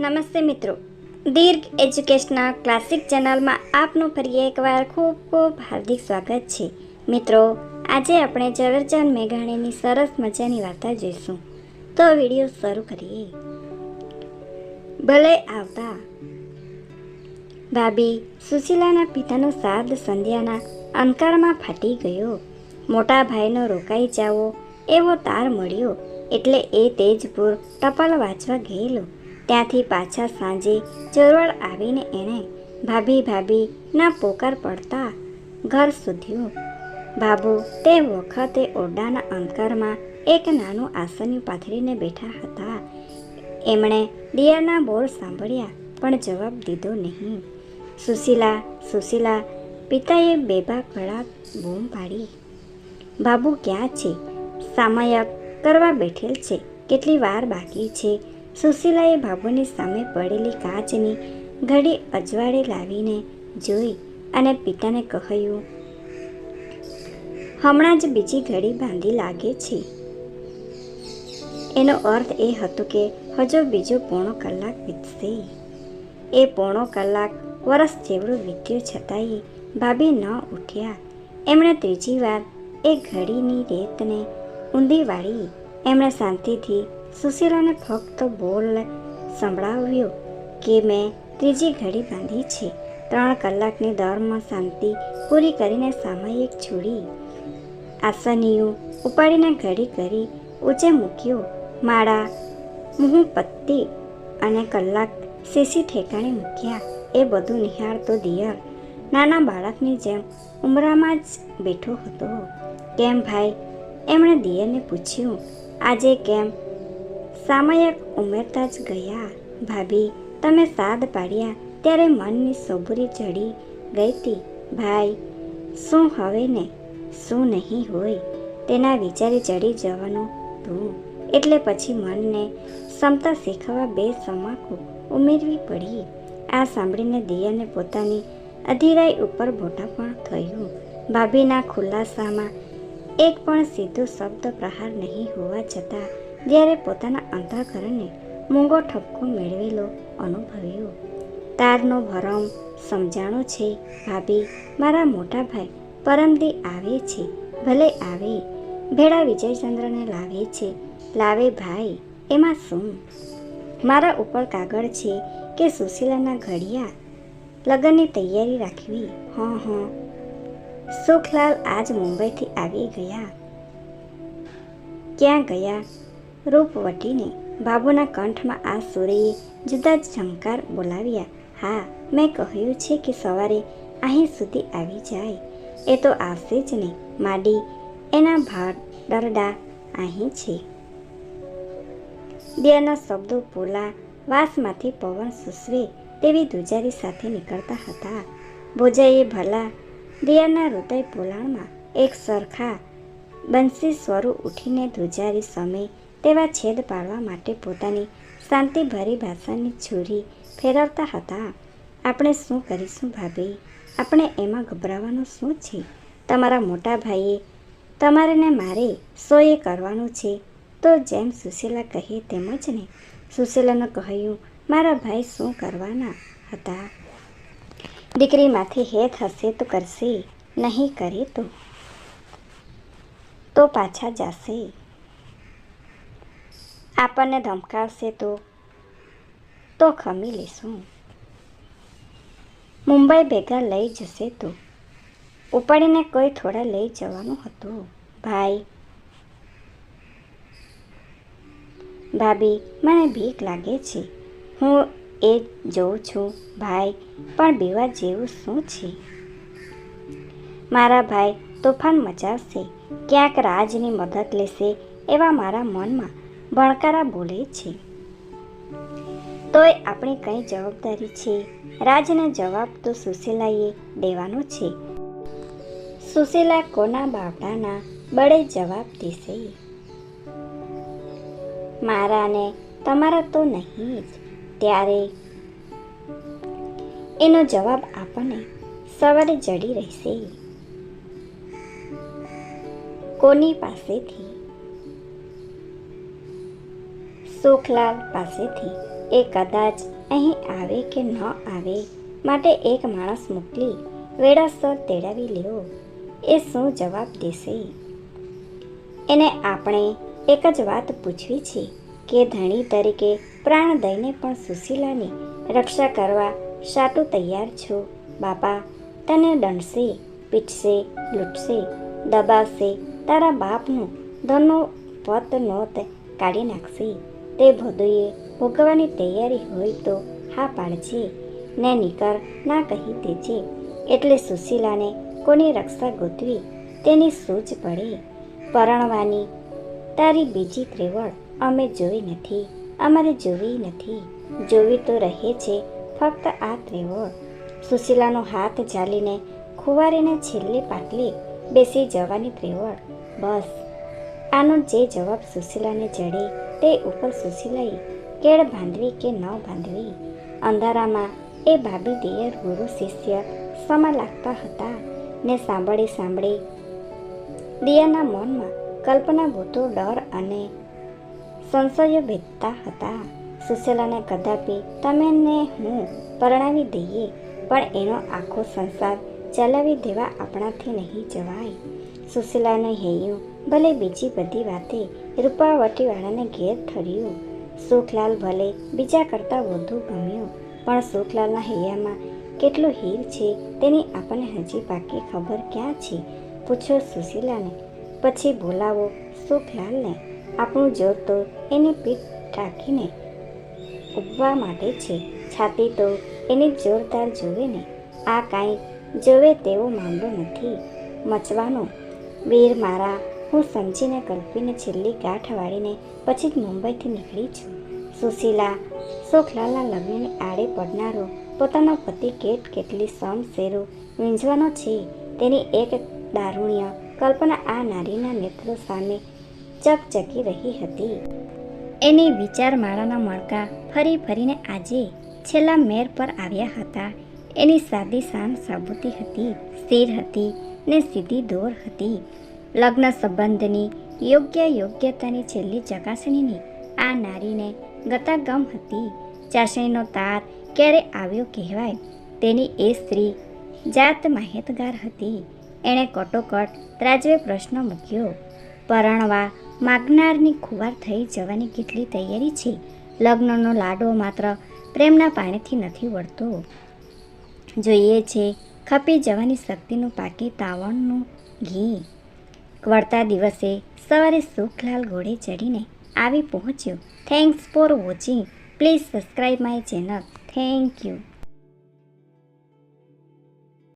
નમસ્તે મિત્રો. દીર્ઘ એજ્યુકેશનના ક્લાસિક ચેનલમાં આપનું ફરી એકવાર ખૂબ ખૂબ હાર્દિક સ્વાગત છે. મિત્રો, આજે આપણે ઝવેરચંદ મેઘાણીની સરસ મજાની વાર્તા જોઈશું. તો વીડિયો શરૂ કરીએ. ભલે આવતા. ભાભી સુશીલાના પિતાનો શ્રાદ્ધ સંધ્યાના અંકારમાં ફાટી ગયો. મોટા ભાઈનો રોકાઈ જાવો એવો તાર મળ્યો એટલે એ તેજપુર ટપાલ વાંચવા ગયેલો. ત્યાંથી પાછા સાંજે ચોરવાડ આવીને એણે ભાભી ભાભી ના પોકાર પડતા ઘર સુધ્યું બાબુ તે વખતે ઓરડાના અંધકારમાં એક નાનું આસન પાથરીને બેઠા હતા. એમણે દિયાના બોલ સાંભળ્યા પણ જવાબ દીધો નહીં. સુશીલા સુશીલા, પિતાએ બેબા કળા બૂમ પાડી. બાબુ ક્યાં છે? સામયક કરવા બેઠેલ છે. કેટલી વાર બાકી છે? સુશીલાએ બાબુની સામે પડેલી કાચની ઘડી અજવાળે લાવીને જોઈ અને પિતાને કહ્યું, હમણાં જ બીજી ઘડી બાંધી લાગે છે. એનો અર્થ એ હતો કે હજુ બીજો પોણો કલાક વીતશે. એ પોણો કલાક વરસ જેવડું વીત્યું છતાંય ભાભી ન ઉઠ્યા. એમણે ત્રીજી વાર એ ઘડીની રેતને ઊંધી વાળી, એમણે શાંતિથી સુશીલાને ફક્ત બોલ સંભળાવ્યો કે મેં ત્રીજી ઘડી બાંધી છે. ત્રણ કલાકની દરમાં શાંતિ પૂરી કરીને સામયિક છોડી આસનીઓ ઉપાડીને ઘડી કરી ઊંચે મૂક્યો. માળા, મુહું પત્તી અને કલાક શીશી ઠેકાણે મૂક્યા. એ બધું નિહાળતો દિયર નાના બાળકની જેમ ઉમરામાં જ બેઠો હતો. કેમ ભાઈ? એમણે દિયરને પૂછ્યું. આજે કેમ? સામયક ઉમેરતા જ ગયા. ભાભી, તમે સાદ પાડ્યા ત્યારે મનની સોબરી ચડી ગઈ હતી ભાઈ, શું હવે ને? શું નહીં હોય? તેના વિચારે ચડી જવાનું તું. એટલે પછી મનને ક્ષમતા શીખવા બે સમાકો ઉમેરવી પડી. આ સાંભળીને દિયાને પોતાની અધીરાઈ ઉપર મોટા પણ થયું. ભાભીના ખુલાસામાં એક પણ સીધો શબ્દ પ્રહાર નહીં હોવા છતાં જ્યારે પોતાના અંતઃકરણને મૂંગો ઠપકો મેળવેલો અનુભવ્યો. તારનો ભરમ, સમજાણો છે, ભાભી, મારા મોટા ભાઈ, પરમદી આવે છે, ભલે આવે. ભેળા વિજયચંદ્રને લાવે છે, લાવે ભાઈ, એમાં શું? મારા ઉપર કાગળ છે કે સુશીલાના ઘડિયા? લગ્નની તૈયારી રાખવી? હં હં. સુખલાલ આજ મુંબઈથી આવી ગયા. ક્યાં ગયા? રૂપવટીને બાબુના કંઠમાં આ સુરેએ જુદા જ ઝંકાર બોલાવ્યા. હા, મેં કહ્યું છે કે સવારે અહીં સુધી આવી જાય. એ તો આવશે જ નહીં. માડી, એના ભાડરડા અહીં છે. દિયાના શબ્દો પોલા વાસમાંથી પવન સુસવે તેવી દુજારી સાથે નીકળતા હતા. ભોજાએ ભલા દિયાના હૃદય પોલાણમાં એક સરખા બંસી સ્વરૂ ઉઠીને ધ્રુજારી સમય તેવા છેદ પાડવા માટે પોતાની શાંતિભરી ભાષાની છુરી ફેરવતા હતા. આપણે શું કરીશું ભાભી? આપણે એમાં ગભરાવાનું શું છે? તમારા મોટા ભાઈએ તમારે ને મારે સોએ કરવાનું છે. તો જેમ સુશીલા કહે તેમ જ ને સુશીલાને કહ્યું, મારા ભાઈ શું કરવાના હતા? દીકરીમાંથી હેત હશે તો કરશે, નહીં કરે તો? તો પાછા જશે. આપણને ધમકાવશે તો તો ખમી લેશું. મુંબઈ ભેગા લઈ જશે તો, ઉપાડીને કોઈ થોડા લઈ જવાનું હતું. ભાઈ, ભાભી, મને ભીખ લાગે છે. હું એ જોઉં છું. ભાઈ, પણ બીવા જેવું શું છે? મારા ભાઈ, તોફાન મચાવશે. ક્યાંક રાજની મદદ લેશે એવા મારા મનમાં ભણકારા બોલે છે. તોય આપણી કઈ જવાબદારી છે? રાજને જવાબ તો સુશીલાએ દેવાનો છે. સુશીલા કોના બાવડાના બળે જવાબ દેશે? મારાને તમારા તો નહીં જ. ત્યારે એનો જવાબ આપણને સવારે જડી રહેશે. કોની પાસેથી સુખલાલ પાસેથી એ કદાચ અહીં આવે કે ન આવે માટે એક માણસ મોકલી વેળાસર તેડાવી લેવો. એ શું જવાબ દેશે? એને આપણે એક જ વાત પૂછવી છે કે ધણી તરીકે પ્રાણ દઈને પણ સુશીલાની રક્ષા કરવા સાટું તૈયાર છો? બાપા, તને દંડશે, પીટશે, લૂંટશે, દબાવશે, તારા બાપનું ધનનો પત નોત કાઢી નાખશે. તે બધુંએ ભોગવવાની તૈયારી હોય તો હા પાડજે. ને નિકર ના કહી દેજે. એટલે સુશીલાને કોની રક્ષા ગોતવી તેની સૂઝ પડે. પરણવાની, તારી બીજી ત્રેવડ અમે જોઈ નથી, અમારે જોવી નથી. જોવી તો રહે છે ફક્ત આ ત્રેવડ સુશીલાનો હાથ ઝાલીને ખુવારીને છેલ્લે પાટલે બેસી જવાની ત્રેવડ બસ. આનો જે જવાબ સુશીલાને જડે તે ઉપર સુશીલાએ કેળ બાંધવી કે ન બાંધવી? અંધારામાં એ ભાભી દિયર ગુરુ શિષ્ય સમા લાગતા હતા ને સાંભળી સાંભળી દિયાના મનમાં કલ્પના ગોતો ડર અને સંશયો ભેદતા હતા. સુશીલાને કદાપી તમે ને હું પરણાવી દઈએ, પણ એનો આખો સંસાર ચલાવી દેવા આપણાથી નહીં જવાય. સુશીલાને હૈયું ભલે બીજી બધી વાતે રૂપાવટીવાળાને ઘેર ઠર્યું. સુખલાલ ભલે બીજા કરતાં વધુ ગમ્યું, પણ સુખલાલના હૈયામાં કેટલો હીર છે તેની આપણને હજી બાકી ખબર ક્યાં છે? પૂછો સુશીલાને. પછી બોલાવો સુખલાલને. આપણું જોર તો એની પીઠ ઢાંકીને ઉભવા માટે છે. છાતી તો એની જોરદાર જોવે ને આ કાંઈ જોવે તેવો મામલો નથી. મચવાનો. વીર મારા હું સમજીને કલ્પીને છેલ્લી ગાંઠ વાળીને પછી જ મુંબઈથી નીકળી છું. સુશીલા સુખલાલના લગ્નની આડે પડનારો પોતાનો પતિ કેટ કેટલી સમ શેરો વીંઝવાનો છે. તેની એક દારૂણ્ય કલ્પના આ નારીના નેત્રો સામે ચકચકી રહી હતી. એની વિચારમાળાના મણકા ફરી ફરીને આજે છેલ્લા મેર પર આવ્યા હતા. એની સાદી શાન સાબુતી હતી, સ્થિર હતી ને સીધી દોર હતી. લગ્ન સંબંધની યોગ્ય યોગ્યતાની છેલ્લી ચકાસણીની આ નારીને ગતાગમ હતી. ચાસણીનો તાર ક્યારે આવ્યો કહેવાય? તેની એ સ્ત્રી જાત માહિતગાર હતી. એણે કટોકટ ત્રાજવે પ્રશ્ન મૂક્યો, પરણવા માગનારની ખુવાર થઈ જવાની કેટલી તૈયારી છે? લગ્નનો લાડો માત્ર પ્રેમના પાણીથી નથી વળતો. જોઈએ છે, ખપી જવાની શક્તિનું પાકી તાવણનું ઘી. વળતા દિવસે સવારે સુખલાલ ઘોડે ચડીને આવી પહોંચ્યો. Thanks for watching please subscribe my channel thank you